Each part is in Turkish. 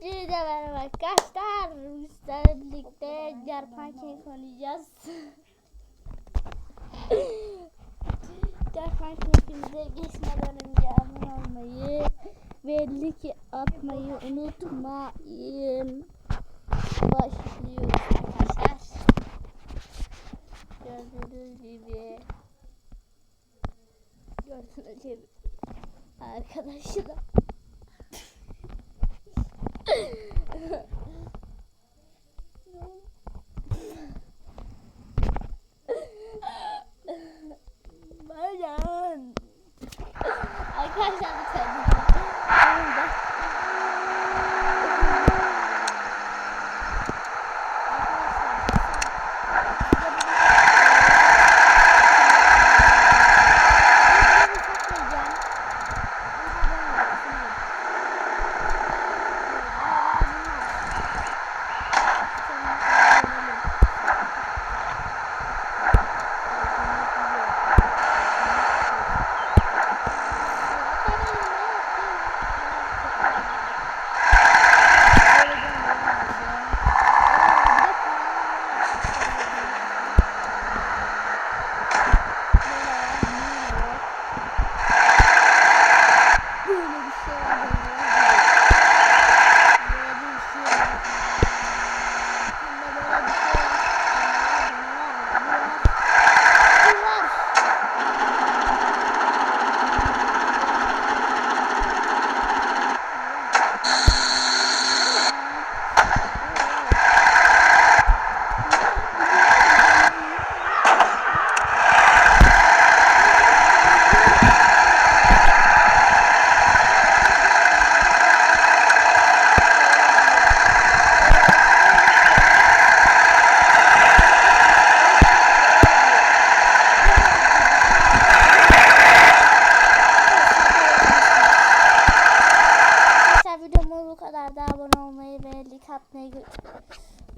Bir de merhaba arkadaşlar. Bizlerle birlikte diğer pankek oynayacağız. diğer pankekimize geçmeden önce abone olmayı ve like atmayı unutmayın. Başlıyoruz arkadaşlar. Gördüğünüz gibi. Gördüğünüz gibi. Arkadaşlar. Videomuz bu kadar da abone olmayı ve like atmayı,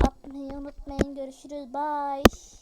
atmayı unutmayın. Görüşürüz. Bye.